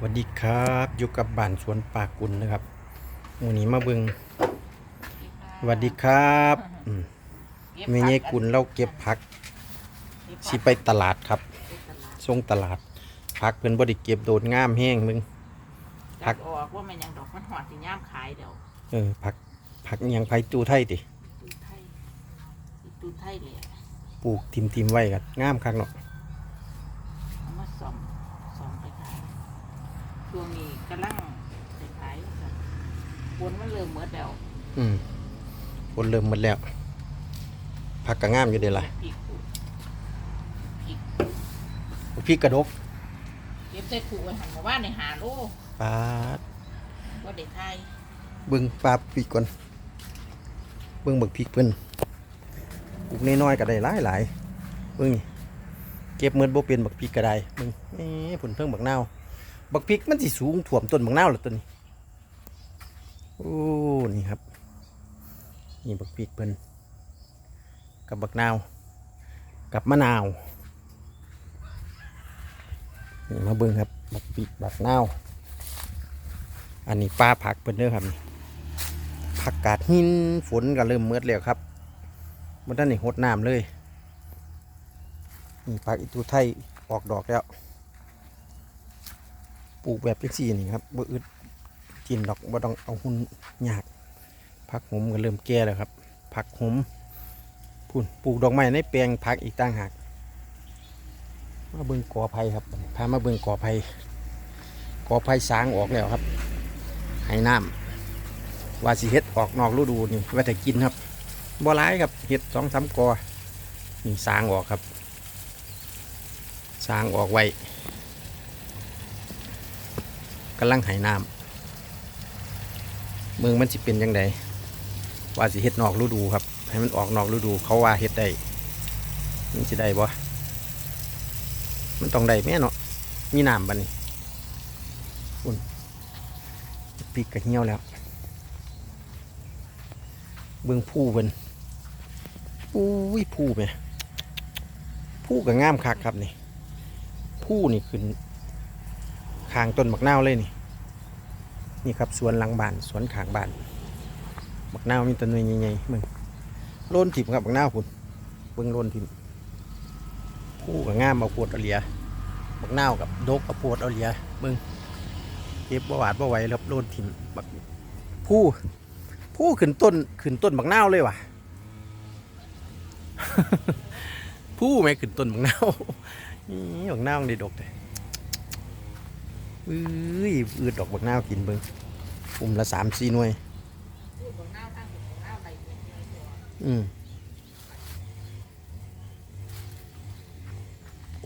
สวัสดีครับอยู่กับบ้านสวนปากุลนะครับมื้อนี้มาเบิงสวัสดีครับอืมแม่ใหญ่กุลเราเก็บผักสิไปตลาดครับส่งตลาดผักเพิ่นบ่ได้เก็บโดดงามแห้งมึงพัพักกออกว่ามันยังดอกมันหอดสิย่ามขายเดี๋ยวเออผักผักอิหยังไผตู้ไทยติตูไทยอีตูไทยเลยอะปลูกทิมๆไว้กันงามคักเนาะ เอามาส่อมส่อมไปขายช่ วงนี้กำลังไปขายจ้ะฝนมันเริ่มเมื่อแล้วอืมฝนเริ่มหมดแล้วผักก็งามอยู่เด้ล่ะพริกปลูกพริกพริกกระดกเก็บใส่ขู่ไว้หันมาว่าในหาโลปาดว่าเด็กไทยเบิ่งปลาพริกก่อนเบิ่งเบิกพริกเพิ่นปลูกน้อยๆก็ได้หลายหลายๆเบิ่งนี่เก็บเมิดบ่เป็นบักพริกก็ได้เบิ่งนี่ผลเพิ่งบักนาว บักพริกมันสิสูงถ่วมต้นบักนาวแล้วต้นนี้ โอ้ นี่ครับ นี่บักพริกเพิ่นกับบักนาว กับมะนาว นี่มาเบิ่งครับบักพริกบักนาว อันนี้ป้าผักเพิ่นเด้อครับนี่ผักกาดหินฝนก็เริ่มเมือดแล้วครับมันด้านนี่หดน้ำเลยนี่ผักอีตูไทยออกดอกแล้ว ลูกแบบเป็นสีนี่ครับบ่อึดกินดอกบ่ต้องเอาหุ่นยากผักหอมก็เริ่มแก่แล้วครับผักหมพุ่นปลูกดอกไม้ในแปลงผักอีกต่างหากมาเบิ่งกอไผ่ครับพามาเบิ่งกอไผ่กอไผ่สางออกแล้วครับให้น้ำว่าสิเฮ็ดออกนอกฤดูนี่ว่าแต่กินครับบ่ร้ายครับเฮ็ดสองสามกอนี่สางออกครับสางออกไว้ กำลังให้น้ำเมืองมันสิเป็นยังไงว่าสิเฮ็ดนอกฤดูครับ ให้มันออกนอกฤดูเขาว่าเฮ็ดได้มันสิได้บ่มันต้องได้แม่เนาะมีน้ำบัดนี้ปีกกระเหี่ยวแล้ว เบิ่งผู้เพิ่นอุ้ยผู้แม่ผู้ก็งามคักครับนี่ผู้นี่ขึ้นคางต้นบักนาวเลยนี่ นี่ครับสวนหลังบ้านสวนขางบ้านบักนาวมีต้นหน่วยใหญ่ๆมึงโลนถิ่มครับบักนาวพุ่นเบิ่งโลนถิ่มผู้ก็งามเอาปวดเอาเหลียบักนาวกับดกเอาปวดเอาเหลียเบิ่งเก็บบ่หวาดบ่ไหวแล้วโลนถิ่มบักผู้ผู้ขึ้นต้นขึ้นต้นบักนาวเลยว่ะผู้แม่ขึ้นต้นบักนาวนี่บักนาวได้ดกเลย อุ้ยอืดดอกบักนาวกินเบิ่งอุ้มละสามสี่หน่วย อืม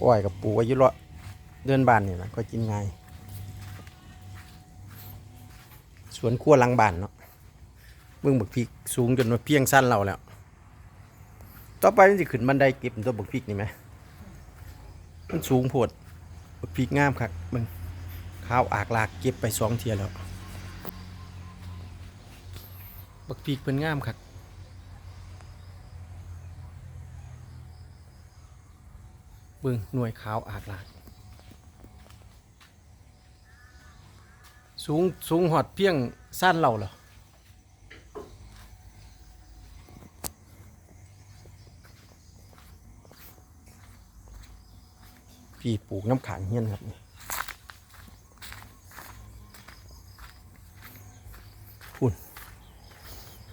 อ้อยกับปูไว้อยุละเดินบ้านนี่นะก็กินง่ายสวนครัวลังบ้านเนาะเบิ่งบักพริกสูงจนว่าเพียงสั้นเราแล้ว ต่อไปมันจะขึ้นบันไดเก็บตัวบักพริกนี่ไหมมันสูงโพดบักพริกงามครับเบิ่ง ข้าวอากลากเก็บไปสองเทียแล้ว บักพริกเป็นงามครับเบิ่งหน่วยขาวอากลาก สูงสูงหอดเพียงสั้นเราเหรอพี่ปลูกน้ำขังเฮียนครับนี่ พุ่น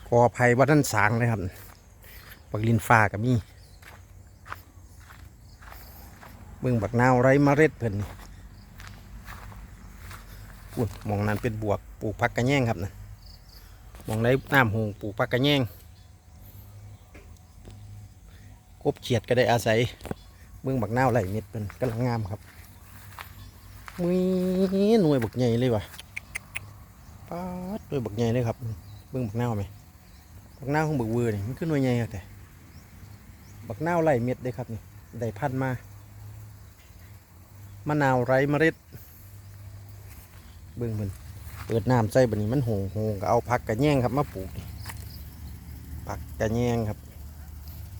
กอไผ่วัดนันสางเลยครับบักลินฟ้ากับมีเบิ่งบักนาวไรเมล็ดเพิ่นนี่ปุ่นมองนั้นเป็นบวกปลูกพักกระแยงครับนะมองได้น้ำหงปลูกพักกระแยงกบเขียดก็ได้อาศัยเบื้องบักนาวไหลเม็ดเป็นกำลังงามครับมีหน่วยบักใหญ่เลยว่ะ ป๊าดหน่วยบักใหญ่เลยครับเบื้องบักนาไหมบักนาของบักเวอร์นี่มันคือหน่วยใหญ่ครับแต่บักนาไหลเม็ดได้ครับนี่ได้พันมามะนาวไร้เมล็ด เบิ่งมันเปิดน้ำใส่บันนี้มันโหงโหงก็เอาผักกระแยงครับมาปลูกผักกระแยงครับ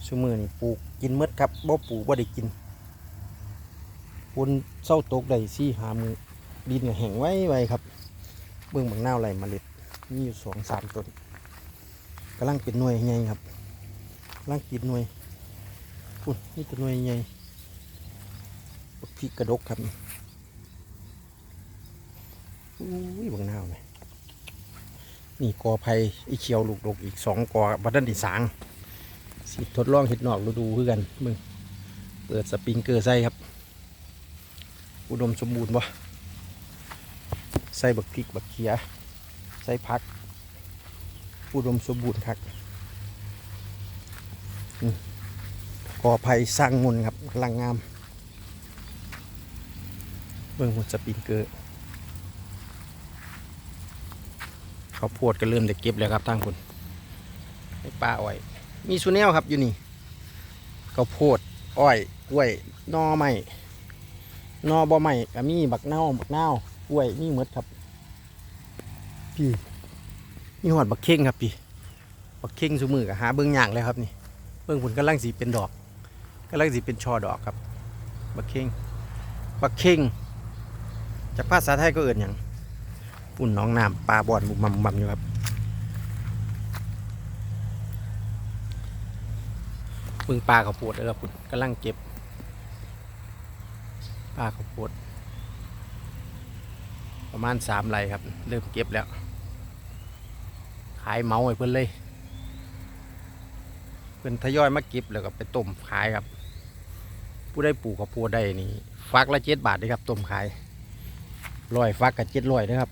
ชูมือนี่ปลูกกินหมดครับบ่ปลูกบ่ได้กินปุนเศร้าตกได้สี่หามือดินแห้งไว้ไว้ครับ เบื้องบางนาไหลเมล็ดมีอยู่สองสามต้นกำลังป็นหน่วยใหญ่ครับกำลังกินหน่วยพุ่นนี่ตัวหน่วยใหญ่บักพริกกระดกครับอุ้ยบางนาไหมนี่กอไผ่อีเขียวลูกดกอีกสองกอบัดดันดิสางสิทดลองเห็ดนอกฤดูคือกันมึงเปิดสปริงเกอร์ใส่ครับ อุดมสมบูรณ์บ่ ใส่บักพริกบักเขีย ใส่ผักอุดมสมบูรณ์ครับกอไผ่สร้างมนครับลังงาม เบิ่งหัวสปริงเกอร์เขาวโพดก็เริ่มจะเก็บแล้วครับทางคนในป่าอ้อย มีสุแนวครับอยู่นี่เขาวโพดอ้อยกล้วยนอไม้นอบ่ไม้ก็มีบักเน่าบักเน่า กล้วยมีหมดครับ พี่มีหอดบักเข่งครับพี่บักเข่งสมือกับหาเบิ้องย่ากเลยครับนี่เบิ้องผลกำลังสีเป็นดอกกำลังสีเป็นช่อดอกครับบักเข่งบักเข่งจากภาษาไทยก็เอื่นอย่างปุ่นน้องน้ำปลาบอนบุมบัมบุมอยู่ครับเบิ้องปลาเขาวโพดเลยครับคุณกำลังเก็บปลาเขาวโพด ประมาณสามไรครับ เริ่มเก็บแล้ว ขายเมาให้เพื่อนเลย เพื่อนทยอยมาเก็บแล้วก็ไปต้มขายครับ ผู้ได้ปลูกข้าวโพดได้นี่ฟักละเจ็ดบาทเลยครับต้มขายร้อยฟักกับเจ็ดร้อยนะครับ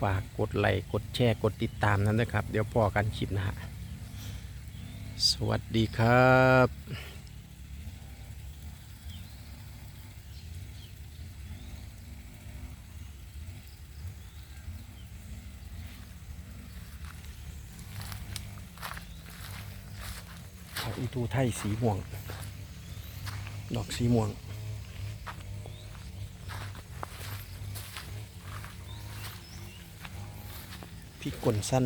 ฝากกดไลค์กดแชร์กดติดตามนั้นด้วยครับ เดี๋ยวพอกันคลิปนะฮะ สวัสดีครับ อีตูไทยสีม่วง ดอกสีม่วงพริกป่นสั้น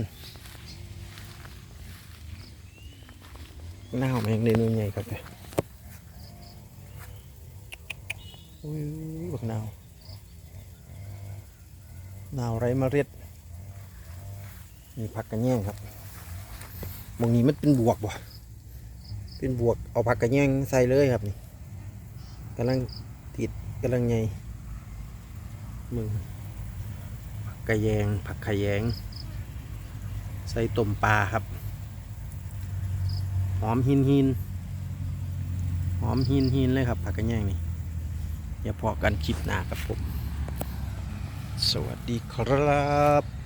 หน้าหอมงเลนุ่ยใหญ่ครับเลยอุ้ยบักนาวหนาวไรมาเร็ดนี่ผักกระแยงครับบางนี้มันเป็นบวกบ่ เป็นบวกเอาผักกระแยงใส่เลยครับนี่กำลังติดกำลังไงมึงผักกระแยงผักขะแยง ใส่ต้มปลาครับ หอมหินหินหอมหินหินเลยครับผักกระแยงนี่อย่าพอกันคลิปหน้าครับผม สวัสดีครับ